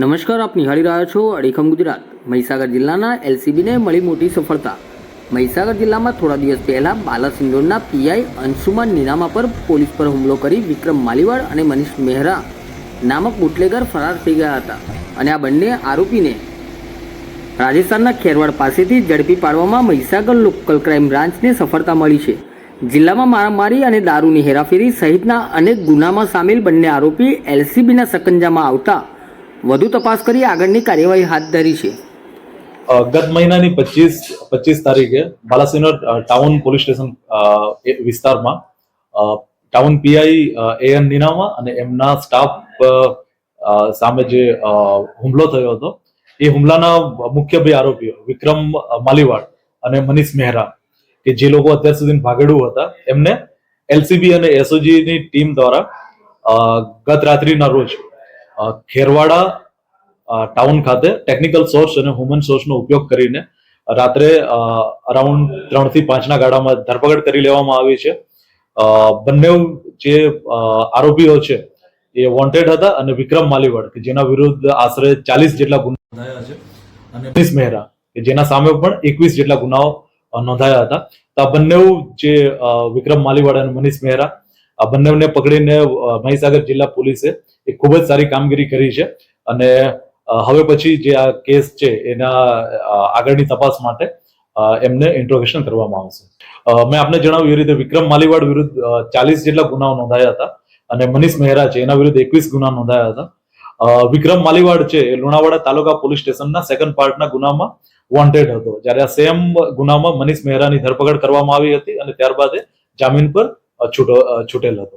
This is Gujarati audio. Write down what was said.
નમસ્કાર, આપ નિહાળી રહ્યા છો અડીખમ ગુજરાત. મહીસાગર જિલ્લાના એલસીબીને મળી મોટી સફળતા. મહીસાગર જિલ્લામાં થોડા દિવસ પહેલા બાલાસિંદોરના પીઆઈ અંશુમાન નિનામા પર પોલીસ પર હુમલો કરી વિક્રમ માલીવાડ અને મનીષ મહેરા નામક બુટલેગર ફરાર થઈ ગયા હતા અને આ બંને આરોપીને રાજસ્થાનના ખેરવાડ પાસેથી ઝડપી પાડવામાં મહીસાગર લોકલ ક્રાઇમ બ્રાન્ચને સફળતા મળી છે. જિલ્લામાં મારામારી અને દારૂની હેરાફેરી સહિતના અનેક ગુનામાં સામેલ બંને આરોપી એલસીબીના સકંજામાં આવતા વધુ તપાસ કરી આગળની કાર્યવાહી હાથ ધરી છે. ગત મહિનાની પચીસ પચીસ તારીખે બાલાસિનોર ટાઉન પોલીસ સ્ટેશન વિસ્તારમાં town PI A N Ninama અને એમના સ્ટાફ સામે જે હુમલો થયો હતો, એ હુમલાના મુખ્ય બે આરોપીઓ, વિક્રમ માલીવાડ અને મનીષ મહેરા, કે જે લોકો અત્યાર સુધી ભાગેડુ હતા, એમને એલસીબી અને એસઓજી ની ટીમ દ્વારા ગત રાત્રિના રોજ ખેરવાડા ટાઉન ખાતે ટેકનિકલ સોર્સ અને હ્યુમન સોર્સનો ઉપયોગ કરીને રાત્રે અરાઉન્ડ ત્રણથી પાંચના ગાળામાં ધરપકડ કરી લેવામાં આવી છે. બંને જે આરોપીઓ છે, એ વોન્ટેડ હતા અને વિક્રમ માલીવડ, કે જેના વિરુદ્ધ આશરે ચાલીસ જેટલા ગુના નોંધાયા છે અને મનીષ મહેરા, કે જેના સામે પણ એકવીસ જેટલા ગુનાઓ નોંધાયા હતા. તો આ બંને જે વિક્રમ માલીવાડ અને મનીષ મહેરા, આ બંનેને પકડીને મહીસાગર જિલ્લા પોલીસે એ ખૂબ જ સારી કામગીરી કરી છે અને હવે પછી જે આ કેસ છે, એના આગળની તપાસ માટે એમને ઇન્ટ્રોગેશન કરવામાં આવશે. મેં આપને જણાવ્યું એ રીતે વિક્રમ માલીવાડ વિરુદ્ધ ચાલીસ જેટલા ગુનાઓ નોંધાયા હતા અને મનીષ મહેરા છે, એના વિરુદ્ધ એકવીસ ગુના નોંધાયા હતા. વિક્રમ માલીવાડ છે, એ લુણાવાડા તાલુકા પોલીસ સ્ટેશનના સેકન્ડ પાર્ટના ગુનામાં વોન્ટેડ હતો. જ્યારે આ સેમ ગુનામાં મનીષ મહેરાની ધરપકડ કરવામાં આવી હતી અને ત્યારબાદ જામીન પર છૂટો છૂટેલ હતો.